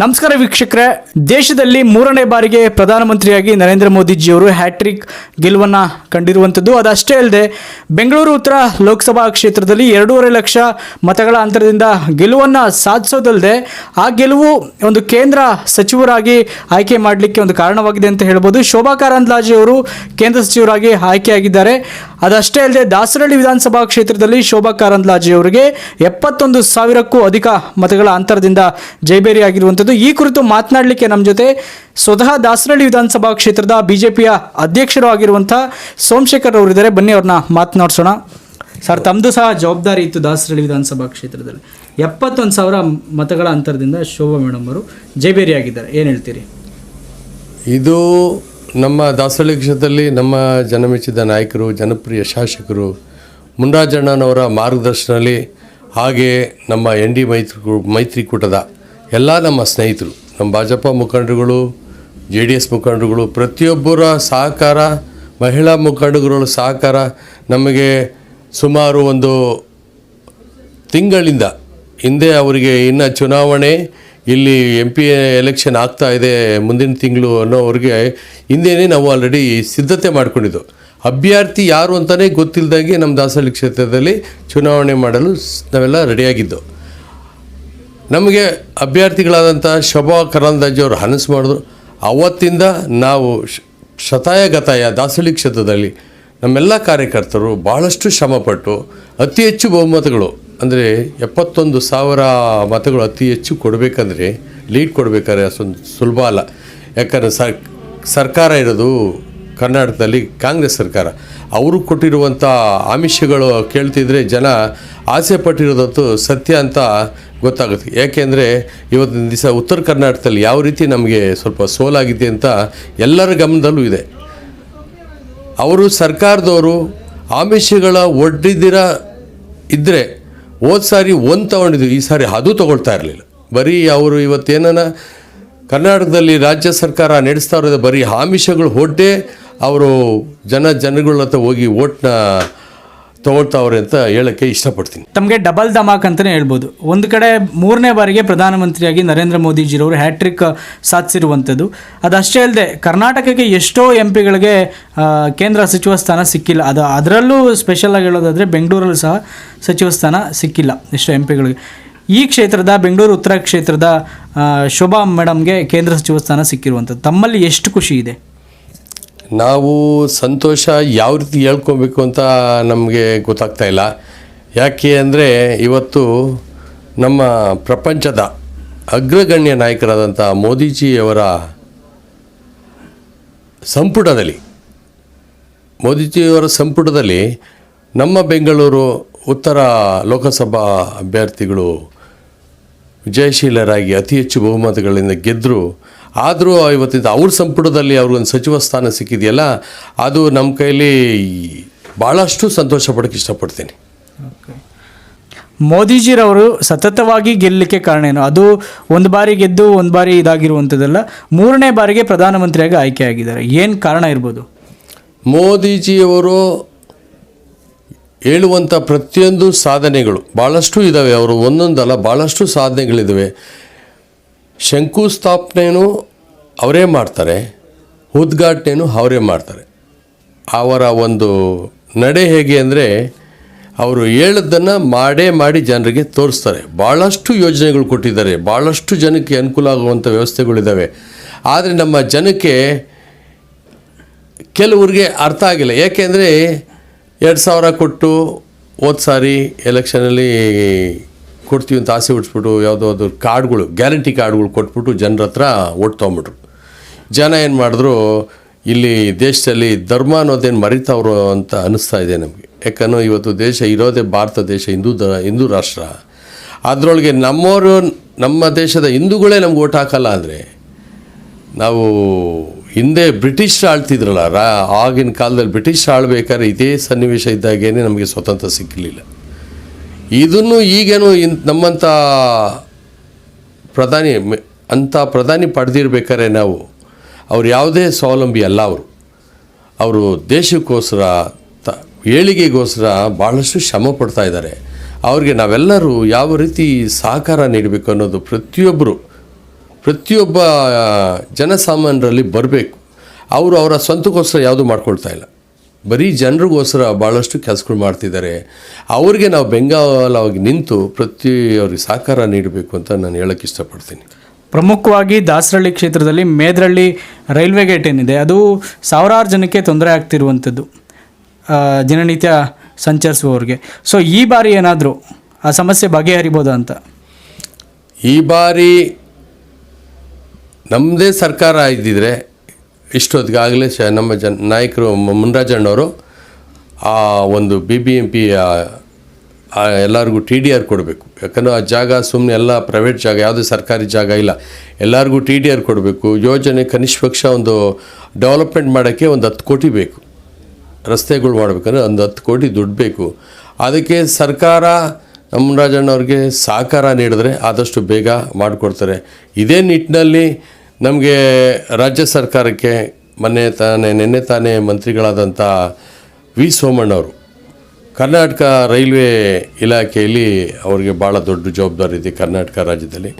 ನಮಸ್ಕಾರ ವೀಕ್ಷಕರೇ. ದೇಶದಲ್ಲಿ ಮೂರನೇ ಬಾರಿಗೆ ಪ್ರಧಾನಮಂತ್ರಿಯಾಗಿ ನರೇಂದ್ರ ಮೋದಿಜಿಯವರು ಹ್ಯಾಟ್ರಿಕ್ ಗೆಲುವನ್ನು ಕಂಡಿರುವಂಥದ್ದು. ಅದಷ್ಟೇ ಅಲ್ಲದೆ, ಬೆಂಗಳೂರು ಉತ್ತರ ಲೋಕಸಭಾ ಕ್ಷೇತ್ರದಲ್ಲಿ ಎರಡೂವರೆ ಲಕ್ಷ ಮತಗಳ ಅಂತರದಿಂದ ಗೆಲುವನ್ನು ಸಾಧಿಸೋದಲ್ಲದೆ ಆ ಗೆಲುವು ಒಂದು ಕೇಂದ್ರ ಸಚಿವರಾಗಿ ಆಯ್ಕೆ ಮಾಡಲಿಕ್ಕೆ ಒಂದು ಕಾರಣವಾಗಿದೆ ಅಂತ ಹೇಳ್ಬೋದು. ಶೋಭಾ ಕಾರಂದ್ಲಾಜೆ ಅವರು ಕೇಂದ್ರ ಸಚಿವರಾಗಿ ಆಯ್ಕೆಯಾಗಿದ್ದಾರೆ. ಅದಷ್ಟೇ ಅಲ್ಲದೆ, ದಾಸರಳ್ಳಿ ವಿಧಾನಸಭಾ ಕ್ಷೇತ್ರದಲ್ಲಿ ಶೋಭಾ ಕಾರಂದ್ಲಾಜೆ ಅವರಿಗೆ ಎಪ್ಪತ್ತೊಂದು ಸಾವಿರಕ್ಕೂ ಅಧಿಕ ಮತಗಳ ಅಂತರದಿಂದ ಜಯಬೇರಿಯಾಗಿರುವಂಥದ್ದು ಈ ಕುರಿತು ಮಾತನಾಡಲಿಕ್ಕೆ ನಮ್ಮ ಜೊತೆ ಸ್ವತಃ ದಾಸರಳ್ಳಿ ವಿಧಾನಸಭಾ ಕ್ಷೇತ್ರದ ಬಿಜೆಪಿಯ ಅಧ್ಯಕ್ಷರು ಆಗಿರುವಂಥ ಸೋಮಶೇಖರ್ ಅವರಿದ್ದಾರೆ ಬನ್ನಿ ಅವ್ರನ್ನ ಮಾತನಾಡ್ಸೋಣ. ಸರ್ ತಮ್ಮದು ಸಹ ಜವಾಬ್ದಾರಿ ಇತ್ತು ದಾಸರಳ್ಳಿ ವಿಧಾನಸಭಾ ಕ್ಷೇತ್ರದಲ್ಲಿ. ಎಪ್ಪತ್ತೊಂದು ಸಾವಿರ ಮತಗಳ ಅಂತರದಿಂದ ಶೋಭಾ ಮೇಡಮ್ ಅವರು ಜಯಬೇರಿಯಾಗಿದ್ದಾರೆ ಏನು ಹೇಳ್ತೀರಿ? ಇದು ನಮ್ಮ ದಾಸರಳ್ಳಿ ಕ್ಷೇತ್ರದಲ್ಲಿ ನಮ್ಮ ಜನಮೆಚ್ಚಿದ ನಾಯಕರು, ಜನಪ್ರಿಯ ಶಾಸಕರು ಮುಂಡಾಜಣ್ಣನವರ ಮಾರ್ಗದರ್ಶನದಲ್ಲಿ ಹಾಗೆ ನಮ್ಮ ಎನ್ ಡಿ ಮೈತ್ರಿ ಮೈತ್ರಿಕೂಟದ ಎಲ್ಲ ನಮ್ಮ ಸ್ನೇಹಿತರು, ನಮ್ಮ ಭಾಜಪ ಮುಖಂಡರುಗಳು, ಜೆ ಡಿ ಎಸ್ ಮುಖಂಡರುಗಳು, ಪ್ರತಿಯೊಬ್ಬರ ಸಹಕಾರ, ಮಹಿಳಾ ಮುಖಂಡರುಗಳ ಸಹಕಾರ ನಮಗೆ ಸುಮಾರು ಒಂದು ತಿಂಗಳಿಂದ ಹಿಂದೆ ಅವರಿಗೆ ಇನ್ನು ಚುನಾವಣೆ, ಇಲ್ಲಿ ಎಂ ಪಿ ಎಲೆಕ್ಷನ್ ಆಗ್ತಾ ಇದೆ ಮುಂದಿನ ತಿಂಗಳು ಅನ್ನೋವ್ರಿಗೆ ಹಿಂದೇನೆ ನಾವು ಆಲ್ರೆಡಿ ಸಿದ್ಧತೆ ಮಾಡಿಕೊಂಡಿದ್ದು ಅಭ್ಯರ್ಥಿ ಯಾರು ಅಂತಲೇ ಗೊತ್ತಿಲ್ಲದಂಗೆ ನಮ್ಮ ದಾಸಹಳ್ಳಿ ಕ್ಷೇತ್ರದಲ್ಲಿ ಚುನಾವಣೆ ಮಾಡಲು ನಾವೆಲ್ಲ ರೆಡಿಯಾಗಿದ್ದು ನಮಗೆ ಅಭ್ಯರ್ಥಿಗಳಾದಂಥ ಶೋಭಾ ಕರಂದಾಜಿ ಅವರು ಹನಸು ಮಾಡಿದ್ರು. ಅವತ್ತಿಂದ ನಾವು ಶತಾಯ ಗತಾಯ ದಾಸಳಿ ಕ್ಷೇತ್ರದಲ್ಲಿ ನಮ್ಮೆಲ್ಲ ಕಾರ್ಯಕರ್ತರು ಭಾಳಷ್ಟು ಶ್ರಮಪಟ್ಟು ಅತಿ ಹೆಚ್ಚು ಬಹುಮತಗಳು, ಅಂದರೆ ಎಪ್ಪತ್ತೊಂದು ಸಾವಿರ ಮತಗಳು ಅತಿ ಹೆಚ್ಚು ಕೊಡಬೇಕಂದ್ರೆ, ಲೀಡ್ ಕೊಡಬೇಕಾದ್ರೆ ಅಷ್ಟೊಂದು ಸುಲಭ ಅಲ್ಲ. ಯಾಕಂದರೆ ಸರ್, ಸರ್ಕಾರ ಇರೋದು ಕರ್ನಾಟಕದಲ್ಲಿ ಕಾಂಗ್ರೆಸ್ ಸರ್ಕಾರ. ಅವರು ಕೊಟ್ಟಿರುವಂಥ ಆಮಿಷಗಳು ಕೇಳ್ತಿದ್ರೆ ಜನ ಆಸೆ ಪಟ್ಟಿರೋದಂತೂ ಸತ್ಯ ಅಂತ ಗೊತ್ತಾಗುತ್ತೆ. ಯಾಕೆಂದರೆ ಇವತ್ತಿನ ದಿವಸ ಉತ್ತರ ಕರ್ನಾಟಕದಲ್ಲಿ ಯಾವ ರೀತಿ ನಮಗೆ ಸ್ವಲ್ಪ ಸೋಲಾಗಿದೆ ಅಂತ ಎಲ್ಲರ ಗಮನದಲ್ಲೂ ಇದೆ. ಅವರು ಸರ್ಕಾರದವರು ಆಮಿಷಗಳ ಒಡ್ಡಿದಿರ ಇದ್ದರೆ ಹೋದ ಸಾರಿ ಒಂದು ತೊಗೊಂಡಿದ್ರು ಈ ಸಾರಿ ಅದು ತೊಗೊಳ್ತಾ ಇರಲಿಲ್ಲ. ಬರೀ ಅವರು ಇವತ್ತೇನ ಕರ್ನಾಟಕದಲ್ಲಿ ರಾಜ್ಯ ಸರ್ಕಾರ ನಡೆಸ್ತಾ ಇರೋದು ಬರೀ ಆಮಿಷಗಳು ಒಡ್ಡೇ ಅವರು ಜನ ಜನಗಳ ಹತ್ರ ಹೋಗಿ ಓಟ್ನ ತೊಗೊಳ್ತಾವ್ರೆ ಅಂತ ಹೇಳಕ್ಕೆ ಇಷ್ಟಪಡ್ತೀನಿ. ತಮಗೆ ಡಬಲ್ ಧಮಾಕ್ ಅಂತಲೇ ಹೇಳ್ಬೋದು. ಒಂದು ಕಡೆ ಮೂರನೇ ಬಾರಿಗೆ ಪ್ರಧಾನಮಂತ್ರಿಯಾಗಿ ನರೇಂದ್ರ ಮೋದಿಜಿರವರು ಹ್ಯಾಟ್ರಿಕ್ ಸಾಧಿಸಿರುವಂಥದ್ದು. ಅದಷ್ಟೇ ಅಲ್ಲದೆ ಕರ್ನಾಟಕಕ್ಕೆ ಎಷ್ಟೋ ಎಂ ಪಿಗಳಿಗೆ ಕೇಂದ್ರ ಸಚಿವ ಸ್ಥಾನ ಸಿಕ್ಕಿಲ್ಲ. ಅದು ಅದರಲ್ಲೂ ಸ್ಪೆಷಲ್ ಆಗಿ ಹೇಳೋದಾದರೆ ಬೆಂಗಳೂರಲ್ಲೂ ಸಹ ಸಚಿವ ಸ್ಥಾನ ಸಿಕ್ಕಿಲ್ಲ ಎಷ್ಟೋ ಎಂ ಪಿಗಳಿಗೆ ಈ ಕ್ಷೇತ್ರದ, ಬೆಂಗಳೂರು ಉತ್ತರ ಕ್ಷೇತ್ರದ ಶೋಭಾ ಮೇಡಮ್ಗೆ ಕೇಂದ್ರ ಸಚಿವ ಸ್ಥಾನ ಸಿಕ್ಕಿರುವಂಥದ್ದು. ತಮ್ಮಲ್ಲಿ ಎಷ್ಟು ಖುಷಿ ಇದೆ? ನಾವು ಸಂತೋಷ ಯಾವ ರೀತಿ ಹೇಳ್ಕೊಬೇಕು ಅಂತ ನಮಗೆ ಗೊತ್ತಾಗ್ತಾ ಇಲ್ಲ. ಯಾಕೆ ಅಂದರೆ ಇವತ್ತು ನಮ್ಮ ಪ್ರಪಂಚದ ಅಗ್ರಗಣ್ಯ ನಾಯಕರಾದಂಥ ಮೋದಿಜಿಯವರ ಸಂಪುಟದಲ್ಲಿ ಮೋದಿಜಿಯವರ ಸಂಪುಟದಲ್ಲಿ ನಮ್ಮ ಬೆಂಗಳೂರು ಉತ್ತರ ಲೋಕಸಭಾ ಅಭ್ಯರ್ಥಿಗಳು ವಿಜಯಶೀಲರಾಗಿ ಅತಿ ಹೆಚ್ಚು ಬಹುಮತಗಳಿಂದ ಗೆದ್ದರು ಆದರೂ ಇವತ್ತಿನ ಅವ್ರ ಸಂಪುಟದಲ್ಲಿ ಅವ್ರಿಗೊಂದು ಸಚಿವ ಸ್ಥಾನ ಸಿಕ್ಕಿದೆಯಲ್ಲ ಅದು ನಮ್ಮ ಕೈಲಿ ಭಾಳಷ್ಟು ಸಂತೋಷ ಪಡೋಕ್ಕೆ ಇಷ್ಟಪಡ್ತೀನಿ. ಮೋದಿಜಿರವರು ಸತತವಾಗಿ ಗೆಲ್ಲಲಿಕ್ಕೆ ಕಾರಣ ಏನು? ಅದು ಒಂದು ಬಾರಿ ಗೆದ್ದು ಒಂದು ಬಾರಿ ಇದಾಗಿರುವಂಥದ್ದಲ್ಲ ಮೂರನೇ ಬಾರಿಗೆ ಪ್ರಧಾನಮಂತ್ರಿಯಾಗಿ ಆಯ್ಕೆಯಾಗಿದ್ದಾರೆ. ಏನು ಕಾರಣ ಇರ್ಬೋದು? ಮೋದಿಜಿಯವರು ಹೇಳುವಂಥ ಪ್ರತಿಯೊಂದು ಸಾಧನೆಗಳು ಭಾಳಷ್ಟು ಇದ್ದಾವೆ ಅವರು ಒಂದೊಂದಲ್ಲ ಭಾಳಷ್ಟು ಸಾಧನೆಗಳಿದ್ದಾವೆ ಶಂಕುಸ್ಥಾಪನೆಯೂ ಅವರೇ ಮಾಡ್ತಾರೆ ಉದ್ಘಾಟನೆಯೂ ಅವರೇ ಮಾಡ್ತಾರೆ. ಅವರ ಒಂದು ನಡೆ ಹೇಗೆ ಅಂದರೆ, ಅವರು ಹೇಳದ್ದನ್ನು ಮಾಡೇ ಮಾಡಿ ಜನರಿಗೆ ತೋರಿಸ್ತಾರೆ. ಭಾಳಷ್ಟು ಯೋಜನೆಗಳು ಕೊಟ್ಟಿದ್ದಾರೆ ಭಾಳಷ್ಟು ಜನಕ್ಕೆ ಅನುಕೂಲ ಆಗುವಂಥ ವ್ಯವಸ್ಥೆಗಳಿದ್ದಾವೆ ಆದರೆ ನಮ್ಮ ಜನಕ್ಕೆ ಕೆಲವ್ರಿಗೆ ಅರ್ಥ ಆಗಿಲ್ಲ. ಏಕೆಂದರೆ ಎರಡು ಸಾವಿರ ಕೊಟ್ಟು ಹೋದ ಸಾರಿ ಎಲೆಕ್ಷನಲ್ಲಿ ಕೊಡ್ತೀವಿ ಅಂತ ಆಸೆ ಹುಡ್ಸ್ಬಿಟ್ಟು ಯಾವುದೋ ಅದು ಕಾರ್ಡ್ಗಳು ಗ್ಯಾರಂಟಿ ಕಾರ್ಡ್ಗಳು ಕೊಟ್ಬಿಟ್ಟು ಜನರ ಹತ್ರ ಓಟ್ ತೊಗೊಂಬಿಟ್ರು ಜನ ಏನು ಮಾಡಿದ್ರು, ಇಲ್ಲಿ ದೇಶದಲ್ಲಿ ಧರ್ಮ ಅನ್ನೋದೇನು ಮರಿತಾವ್ರು ಅಂತ ಅನ್ನಿಸ್ತಾ ಇದೆ ನಮಗೆ. ಯಾಕಂದ್ರೆ ಇವತ್ತು ದೇಶ ಇರೋದೇ ಭಾರತ ದೇಶ, ಹಿಂದೂ ದ, ಹಿಂದೂ ರಾಷ್ಟ್ರ. ಅದರೊಳಗೆ ನಮ್ಮವರು ನಮ್ಮ ದೇಶದ ಹಿಂದೂಗಳೇ ನಮ್ಗೆ ಓಟ್ ಹಾಕಲ್ಲ ಅಂದರೆ, ನಾವು ಹಿಂದೆ ಬ್ರಿಟಿಷ್ ಆಳ್ತಿದ್ರಲ್ಲ, ರಾ, ಆಗಿನ ಕಾಲದಲ್ಲಿ ಬ್ರಿಟಿಷ್ ಆಳ್ಬೇಕಾದ್ರೆ ಇದೇ ಸನ್ನಿವೇಶ ಇದ್ದಾಗೇನೆ ನಮಗೆ ಸ್ವತಂತ್ರ ಸಿಕ್ಕಲಿಲ್ಲ ಇದನ್ನು ಈಗೇನು ಇನ್ ನಮ್ಮಂಥ ಪ್ರಧಾನಿ ಅಂಥ ಪ್ರಧಾನಿ ಪಡೆದಿರ್ಬೇಕಾದ್ರೆ ನಾವು ಅವ್ರು ಯಾವುದೇ ಸ್ವಾವಲಂಬಿ ಅಲ್ಲ ಅವರು. ಅವರು ದೇಶಕ್ಕೋಸ್ಕರ ತ, ಏಳಿಗೆಗೋಸ್ಕರ ಭಾಳಷ್ಟು ಶ್ರಮ ಪಡ್ತಾ ಇದ್ದಾರೆ. ಅವ್ರಿಗೆ ನಾವೆಲ್ಲರೂ ಯಾವ ರೀತಿ ಸಹಕಾರ ನೀಡಬೇಕು ಅನ್ನೋದು ಪ್ರತಿಯೊಬ್ಬರು ಪ್ರತಿಯೊಬ್ಬ ಜನಸಾಮಾನ್ಯರಲ್ಲಿ ಬರಬೇಕು. ಅವರು ಅವರ ಸ್ವಂತಕ್ಕೋಸ್ಕರ ಯಾವುದೂ ಮಾಡ್ಕೊಳ್ತಾ ಇಲ್ಲ. ಬರೀ ಜನರಿಗೋಸ್ಕರ ಭಾಳಷ್ಟು ಕೆಲಸಗಳು ಮಾಡ್ತಿದ್ದಾರೆ. ಅವ್ರಿಗೆ ನಾವು ಬೆಂಗಾಲವಾಗಿ ನಿಂತು ಪ್ರತಿ ಅವ್ರಿಗೆ ಸಹಕಾರ ನೀಡಬೇಕು ಅಂತ ನಾನು ಹೇಳೋಕ್ಕೆ ಇಷ್ಟಪಡ್ತೀನಿ. ಪ್ರಮುಖವಾಗಿ ದಾಸರಳ್ಳಿ ಕ್ಷೇತ್ರದಲ್ಲಿ ಮೇದ್ರಳ್ಳಿ ರೈಲ್ವೆ ಗೇಟ್ ಏನಿದೆ, ಅದು ಸಾವಿರಾರು ಜನಕ್ಕೆ ತೊಂದರೆ ಆಗ್ತಿರುವಂಥದ್ದು ದಿನನಿತ್ಯ ಸಂಚರಿಸುವವ್ರಿಗೆ. ಸೊ ಈ ಬಾರಿ ಏನಾದರೂ ಆ ಸಮಸ್ಯೆ ಬಗೆಹರಿಬೋದಾ ಅಂತ? ಈ ಬಾರಿ ನಮ್ಮದೇ ಸರ್ಕಾರ ಇದ್ದಿದ್ರೆ ಇಷ್ಟೊತ್ತಿಗಾಗಲೇ ಶ, ನಮ್ಮ ಜನ, ನಾಯಕರು ಮುನ್ರಾಜಣ್ಣವರು ಆ ಒಂದು ಬಿ ಬಿ ಎಂ ಪಿ ಎಲ್ಲರಿಗೂ ಟಿ ಡಿ ಆರ್ ಕೊಡಬೇಕು. ಯಾಕಂದರೆ ಆ ಜಾಗ ಸುಮ್ಮನೆ ಎಲ್ಲ ಪ್ರೈವೇಟ್ ಜಾಗ, ಯಾವುದೇ ಸರ್ಕಾರಿ ಜಾಗ ಇಲ್ಲ. ಎಲ್ಲರಿಗೂ ಟಿ ಡಿ ಆರ್ ಕೊಡಬೇಕು. ಯೋಜನೆ ಕನಿಷ್ಠ ಪಕ್ಷ ಒಂದು ಡೆವಲಪ್ಮೆಂಟ್ ಮಾಡೋಕ್ಕೆ ಒಂದು ಹತ್ತು ಕೋಟಿ ಬೇಕು. ರಸ್ತೆಗಳು ಮಾಡಬೇಕಂದ್ರೆ ಒಂದು ಹತ್ತು ಕೋಟಿ ದುಡ್ಡು ಬೇಕು. ಅದಕ್ಕೆ ಸರ್ಕಾರ ನಮ್ಮ ರಾಜಣ್ಣವ್ರಿಗೆ ಸಹಕಾರ ನೀಡಿದ್ರೆ ಆದಷ್ಟು ಬೇಗ ಮಾಡಿಕೊಡ್ತಾರೆ. ಇದೇ ನಿಟ್ಟಿನಲ್ಲಿ ನಮಗೆ ರಾಜ್ಯ ಸರ್ಕಾರಕ್ಕೆ ಮೊನ್ನೆ ತಾನೇ, ನಿನ್ನೆ ತಾನೇ ಮಂತ್ರಿಗಳಾದಂಥ ವಿ ಸೋಮಣ್ಣವರು ಕರ್ನಾಟಕ ರೈಲ್ವೆ ಇಲಾಖೆಯಲ್ಲಿ ಅವರಿಗೆ ಭಾಳ ದೊಡ್ಡ ಜವಾಬ್ದಾರಿ ಇದೆ ಕರ್ನಾಟಕ ರಾಜ್ಯದಲ್ಲಿ.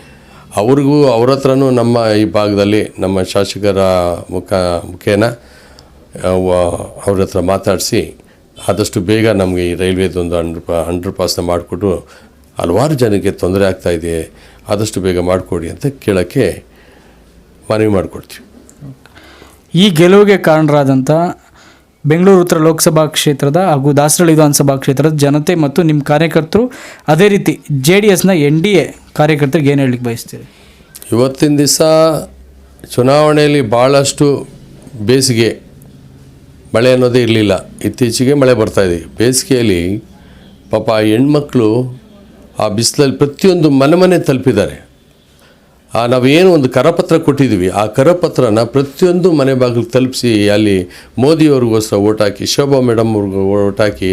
ಅವ್ರಿಗೂ ಅವ್ರ ಹತ್ರನೂ ನಮ್ಮ ಈ ಭಾಗದಲ್ಲಿ ನಮ್ಮ ಶಾಸಕರ ಮುಖ, ಮುಖೇನ ಅವ್ರ ಹತ್ರ ಮಾತಾಡಿಸಿ ಆದಷ್ಟು ಬೇಗ ನಮಗೆ ಈ ರೈಲ್ವೇದೊಂದು ಅಂಡರ್ ಪಾ, ಅಂಡರ್ ಪಾಸ್ನ ಮಾಡಿಕೊಟ್ಟು ಹಲವಾರು ಜನಕ್ಕೆ ತೊಂದರೆ ಆಗ್ತಾಯಿದೆ ಆದಷ್ಟು ಬೇಗ ಮಾಡಿಕೊಡಿ ಅಂತ ಕೇಳೋಕ್ಕೆ ಮನವಿ ಮಾಡಿಕೊಡ್ತೀವಿ. ಈ ಗೆಲುವಿಗೆ ಕಾರಣರಾದಂಥ ಬೆಂಗಳೂರು ಉತ್ತರ ಲೋಕಸಭಾ ಕ್ಷೇತ್ರದ ಹಾಗೂ ದಾಸರಳ್ಳಿ ವಿಧಾನಸಭಾ ಕ್ಷೇತ್ರದ ಜನತೆ ಮತ್ತು ನಿಮ್ಮ ಕಾರ್ಯಕರ್ತರು ಅದೇ ರೀತಿ ಜೆ ಡಿ ಎಸ್ನ ಎನ್ ಡಿ ಎ ಕಾರ್ಯಕರ್ತರಿಗೆ ಏನು ಹೇಳಲಿಕ್ಕೆ ಬಯಸ್ತೀರಿ? ಇವತ್ತಿನ ದಿವಸ ಚುನಾವಣೆಯಲ್ಲಿ ಭಾಳಷ್ಟು ಬೇಸಿಗೆ, ಮಳೆ ಅನ್ನೋದೇ ಇರಲಿಲ್ಲ. ಇತ್ತೀಚೆಗೆ ಮಳೆ ಬರ್ತಾಯಿದೆ ಬೇಸಿಗೆಯಲ್ಲಿ ಪಾಪ ಹೆಣ್ಮಕ್ಳು ಆ ಬಿಸಿಲಲ್ಲಿ ಪ್ರತಿಯೊಂದು ಮನೆ ಮನೆ ತಲುಪಿದ್ದಾರೆ. ನಾವೇನು ಒಂದು ಕರಪತ್ರ ಕೊಟ್ಟಿದ್ದೀವಿ. ಆ ಕರಪತ್ರನ ಪ್ರತಿಯೊಂದು ಮನೆ ಬಾಗಿಲು ತಲುಪಿಸಿ ಅಲ್ಲಿ ಮೋದಿಯವ್ರಿಗೋಸ್ಕರ ಓಟ್ ಹಾಕಿ, ಶೋಭಾ ಮೇಡಮ್ ಅವ್ರಿಗೂ ಓಟ್ ಹಾಕಿ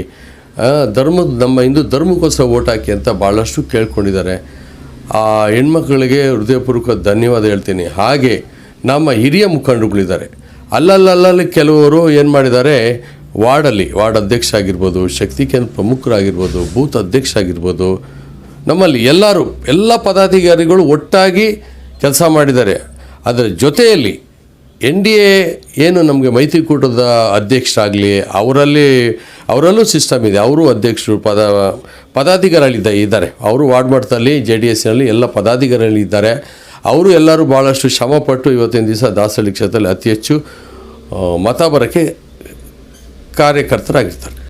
ಧರ್ಮದ ನಮ್ಮ ಹಿಂದೂ ಧರ್ಮಕ್ಕೋಸ್ಕರ ಓಟ್ ಹಾಕಿ ಅಂತ ಭಾಳಷ್ಟು ಕೇಳ್ಕೊಂಡಿದ್ದಾರೆ. ಆ ಹೆಣ್ಮಕ್ಳಿಗೆ ಹೃದಯಪೂರ್ವಕ ಧನ್ಯವಾದ ಹೇಳ್ತೀನಿ. ಹಾಗೆ ನಮ್ಮ ಹಿರಿಯ ಮುಖಂಡರುಗಳಿದ್ದಾರೆ. ಅಲ್ಲಲ್ಲಲ್ಲಿ ಕೆಲವರು ಏನು ಮಾಡಿದ್ದಾರೆ, ವಾರ್ಡಲ್ಲಿ ವಾರ್ಡ್ ಅಧ್ಯಕ್ಷ ಆಗಿರ್ಬೋದು ಶಕ್ತಿ ಕೇಂದ್ರ ಪ್ರಮುಖರಾಗಿರ್ಬೋದು, ಬೂತ್ ಅಧ್ಯಕ್ಷ ಆಗಿರ್ಬೋದು ನಮ್ಮಲ್ಲಿ ಎಲ್ಲರೂ, ಎಲ್ಲ ಪದಾಧಿಕಾರಿಗಳು ಒಟ್ಟಾಗಿ ಕೆಲಸ ಮಾಡಿದ್ದಾರೆ. ಅದರ ಜೊತೆಯಲ್ಲಿ ಎನ್ ಡಿ ಎ ಏನು ನಮಗೆ ಮೈತ್ರಿಕೂಟದ ಅಧ್ಯಕ್ಷರಾಗಲಿ, ಅವರಲ್ಲಿ, ಅವರಲ್ಲೂ ಸಿಸ್ಟಮ್ ಇದೆ. ಅವರು ಅಧ್ಯಕ್ಷರು, ಪದ, ಪದಾಧಿಕಾರಿಗಳಿದ್ದ ಇದ್ದಾರೆ. ಅವರು ವಾರ್ಡ್ ಮಟ್ಟದಲ್ಲಿ, ಜೆ ಡಿ ಎಸ್ನಲ್ಲಿ ಎಲ್ಲ ಪದಾಧಿಕಾರಿಗಳಿದ್ದಾರೆ ಅವರು ಎಲ್ಲರೂ ಭಾಳಷ್ಟು ಶ್ರಮಪಟ್ಟು ಇವತ್ತಿನ ದಿವಸ ದಾಸಹಳ್ಳಿ ಕ್ಷೇತ್ರದಲ್ಲಿ ಅತಿ ಹೆಚ್ಚು ಮತ ಬರೋಕ್ಕೆ ಕಾರ್ಯಕರ್ತರಾಗಿರ್ತಾರೆ.